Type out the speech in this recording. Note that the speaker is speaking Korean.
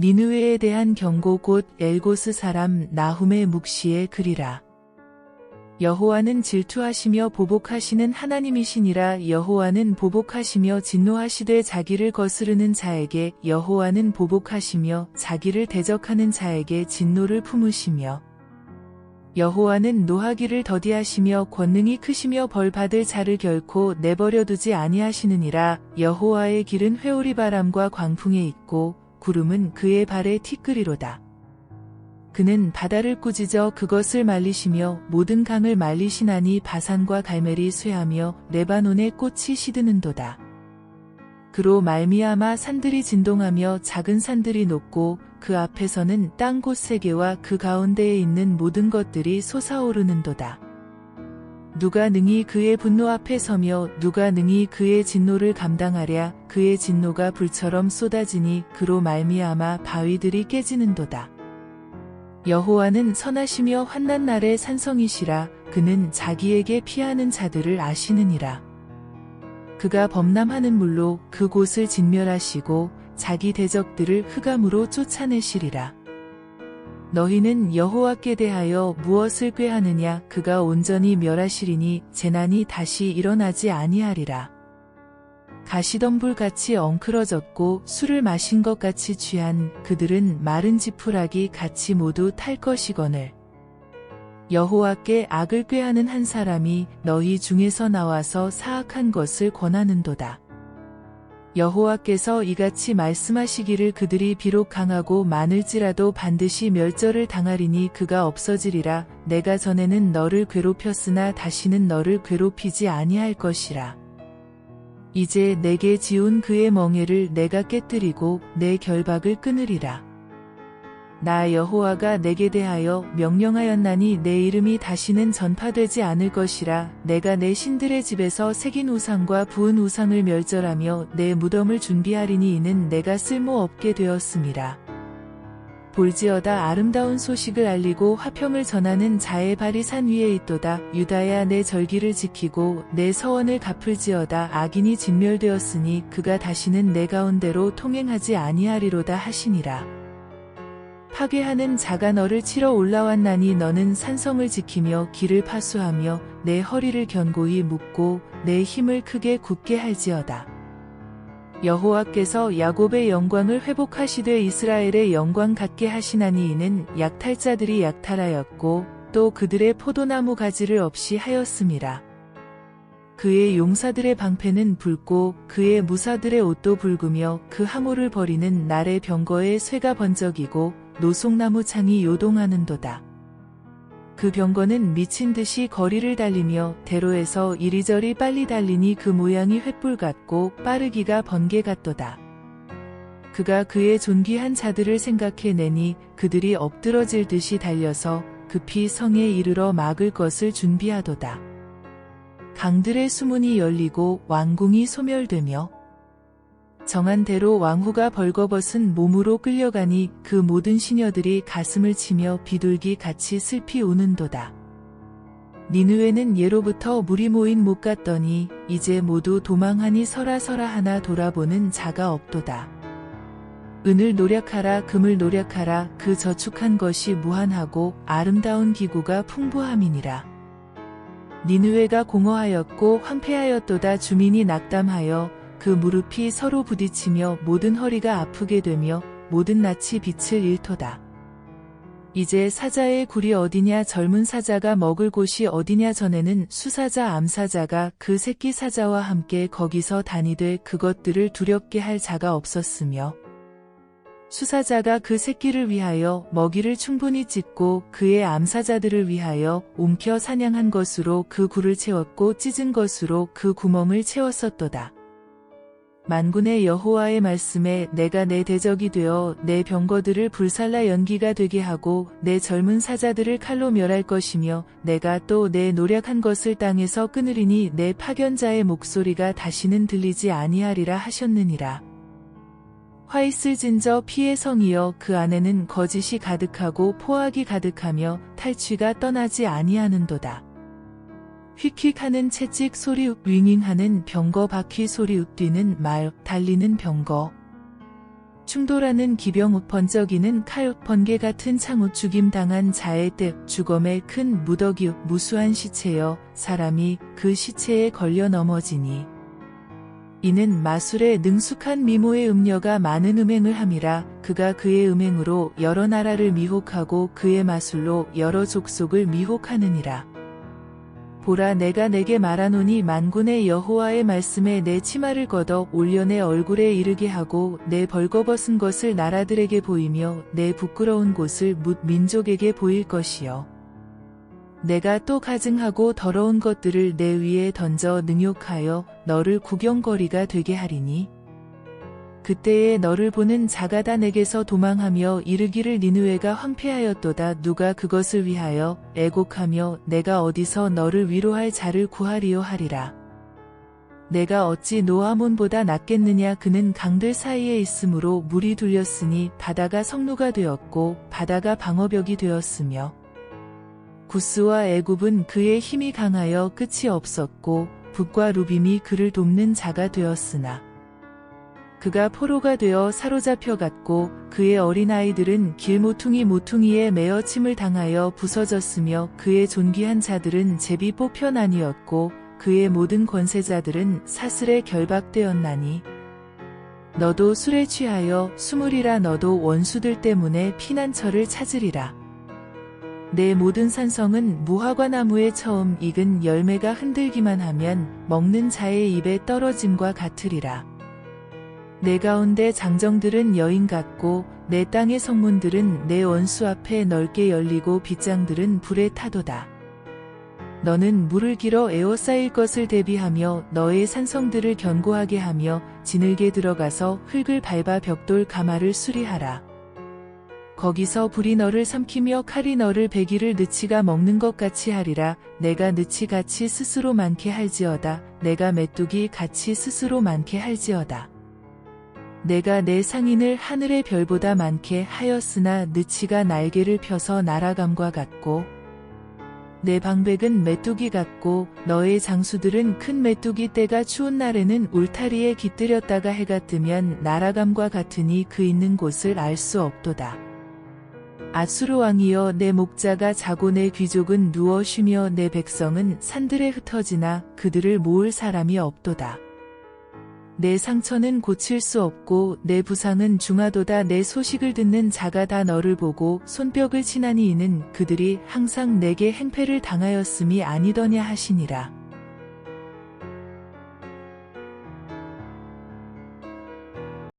니느웨에 대한 경고 곧 엘고스 사람 나훔의 묵시의 글이라. 여호와는 질투하시며 보복하시는 하나님이시니라 여호와는 보복하시며 진노하시되 자기를 거스르는 자에게 여호와는 보복하시며 자기를 대적하는 자에게 진노를 품으시며 여호와는 노하기를 더디하시며 권능이 크시며 벌 받을 자를 결코 내버려 두지 아니하시느니라 여호와의 길은 회오리 바람과 광풍에 있고 구름은 그의 발에 티끌이로다. 그는 바다를 꾸짖어 그것을 말리시며 모든 강을 말리시나니 바산과 갈멜이 쇠하며 레바논의 꽃이 시드는도다. 그로 말미암아 산들이 진동하며 작은 산들이 높고 그 앞에서는 땅 곳세계와 그 가운데에 있는 모든 것들이 솟아오르는도다. 누가 능히 그의 분노 앞에 서며 누가 능히 그의 진노를 감당하랴 그의 진노가 불처럼 쏟아지니 그로 말미암아 바위들이 깨지는도다. 여호와는 선하시며 환난 날의 산성이시라 그는 자기에게 피하는 자들을 아시느니라. 그가 범람하는 물로 그곳을 진멸하시고 자기 대적들을 흑암으로 쫓아내시리라. 너희는 여호와께 대하여 무엇을 꾀하느냐 그가 온전히 멸하시리니 재난이 다시 일어나지 아니하리라. 가시덤불같이 엉클어졌고 술을 마신 것 같이 취한 그들은 마른 지푸라기 같이 모두 탈 것이거늘. 여호와께 악을 꾀하는 한 사람이 너희 중에서 나와서 사악한 것을 권하는도다. 여호와께서 이같이 말씀하시기를 그들이 비록 강하고 많을지라도 반드시 멸절을 당하리니 그가 없어지리라 내가 전에는 너를 괴롭혔으나 다시는 너를 괴롭히지 아니할 것이라. 이제 내게 지운 그의 멍에를 내가 깨뜨리고 내 결박을 끊으리라. 나 여호와가 내게 대하여 명령하였나니 내 이름이 다시는 전파되지 않을 것이라 내가 내 신들의 집에서 새긴 우상과 부은 우상을 멸절하며 내 무덤을 준비하리니 이는 내가 쓸모없게 되었음이라. 볼지어다 아름다운 소식을 알리고 화평을 전하는 자의 발이 산 위에 있도다. 유다야 내 절기를 지키고 내 서원을 갚을지어다. 악인이 진멸되었으니 그가 다시는 내 가운데로 통행하지 아니하리로다 하시니라. 파괴하는 자가 너를 치러 올라왔나니 너는 산성을 지키며 길을 파수하며 내 허리를 견고히 묶고 내 힘을 크게 굳게 할지어다. 여호와께서 야곱의 영광을 회복하시되 이스라엘의 영광 갖게 하시나니 이는 약탈자들이 약탈하였고 또 그들의 포도나무 가지를 없이 하였음이라. 그의 용사들의 방패는 붉고 그의 무사들의 옷도 붉으며 그 항우를 버리는 날의 병거에 쇠가 번쩍이고 노송나무 창이 요동하는도다. 그 병거는 미친 듯이 거리를 달리며 대로에서 이리저리 빨리 달리니 그 모양이 횃불 같고 빠르기가 번개 같도다. 그가 그의 존귀한 자들을 생각해내니 그들이 엎드러질 듯이 달려서 급히 성에 이르러 막을 것을 준비하도다. 강들의 수문이 열리고 왕궁이 소멸되며 정한 대로 왕후가 벌거벗은 몸으로 끌려가니 그 모든 시녀들이 가슴을 치며 비둘기 같이 슬피 우는도다. 니누에는 예로부터 물이 모인 못 같더니 이제 모두 도망하니 서라서라 하나 돌아보는 자가 없도다. 은을 노력하라 금을 노력하라 그 저축한 것이 무한하고 아름다운 기구가 풍부함이니라. 니누에가 공허하였고 황폐하였도다 주민이 낙담하여 그 무릎이 서로 부딪히며 모든 허리가 아프게 되며 모든 낯이 빛을 잃도다. 이제 사자의 굴이 어디냐 젊은 사자가 먹을 곳이 어디냐 전에는 수사자 암사자가 그 새끼 사자와 함께 거기서 다니되 그것들을 두렵게 할 자가 없었으며 수사자가 그 새끼를 위하여 먹이를 충분히 찢고 그의 암사자들을 위하여 옮겨 사냥한 것으로 그 굴을 채웠고 찢은 것으로 그 구멍을 채웠었도다. 만군의 여호와의 말씀에 내가 내 대적이 되어 내 병거들을 불살라 연기가 되게 하고 내 젊은 사자들을 칼로 멸할 것이며 내가 또 내 노력한 것을 땅에서 끊으리니 내 파견자의 목소리가 다시는 들리지 아니하리라 하셨느니라. 화 있을 진저 피의 성이여 그 안에는 거짓이 가득하고 포악이 가득하며 탈취가 떠나지 아니하는도다. 휙휙하는 채찍 소리 윙윙하는 병거 바퀴 소리 뛰는 말 달리는 병거 충돌하는 기병 번쩍이는 칼 번개 같은 창우 죽임 당한 자의 뜻 죽음의 큰 무더기 무수한 시체여 사람이 그 시체에 걸려 넘어지니 이는 마술에 능숙한 미모의 음녀가 많은 음행을 함이라 그가 그의 음행으로 여러 나라를 미혹하고 그의 마술로 여러 족속을 미혹하느니라. 보라 내가 내게 말하노니 만군의 여호와의 말씀에 내 치마를 걷어 올려 내 얼굴에 이르게 하고 내 벌거벗은 것을 나라들에게 보이며 내 부끄러운 곳을 뭇 민족에게 보일 것이요. 내가 또 가증하고 더러운 것들을 내 위에 던져 능욕하여 너를 구경거리가 되게 하리니 그때에 너를 보는 자가 다 내게서 도망하며 이르기를 니느웨가 황폐하였도다 누가 그것을 위하여 애곡하며 내가 어디서 너를 위로할 자를 구하리요 하리라. 내가 어찌 노아몬보다 낫겠느냐 그는 강들 사이에 있으므로 물이 둘렸으니 바다가 성루가 되었고 바다가 방어벽이 되었으며 구스와 애굽은 그의 힘이 강하여 끝이 없었고 북과 루빔이 그를 돕는 자가 되었으나 그가 포로가 되어 사로잡혀 갔고 그의 어린아이들은 길모퉁이 모퉁이에 매어 침을 당하여 부서졌으며 그의 존귀한 자들은 제비 뽑혀 나뉘었고 그의 모든 권세자들은 사슬에 결박되었나니 너도 술에 취하여 수물이라 너도 원수들 때문에 피난처를 찾으리라. 내 모든 산성은 무화과 나무에 처음 익은 열매가 흔들기만 하면 먹는 자의 입에 떨어짐과 같으리라. 내 가운데 장정들은 여인 같고 내 땅의 성문들은 내 원수 앞에 넓게 열리고 빗장들은 불에 타도다. 너는 물을 길어 에워싸일 것을 대비하며 너의 산성들을 견고하게 하며 지늘게 들어가서 흙을 밟아 벽돌 가마를 수리하라. 거기서 불이 너를 삼키며 칼이 너를 배기를 느치가 먹는 것 같이 하리라. 내가 느치같이 스스로 많게 할지어다. 내가 메뚜기 같이 스스로 많게 할지어다. 내가 내 상인을 하늘의 별보다 많게 하였으나 느치가 날개를 펴서 날아감과 같고 내 방백은 메뚜기 같고 너의 장수들은 큰 메뚜기 때가 추운 날에는 울타리에 깃들였다가 해가 뜨면 날아감과 같으니 그 있는 곳을 알 수 없도다. 아수르 왕이여 내 목자가 자고 내 귀족은 누워 쉬며 내 백성은 산들에 흩어지나 그들을 모을 사람이 없도다. 내 상처는 고칠 수 없고 내 부상은 중하도다 내 소식을 듣는 자가 다 너를 보고 손뼉을 치나니 이는 그들이 항상 내게 행패를 당하였음이 아니더냐 하시니라.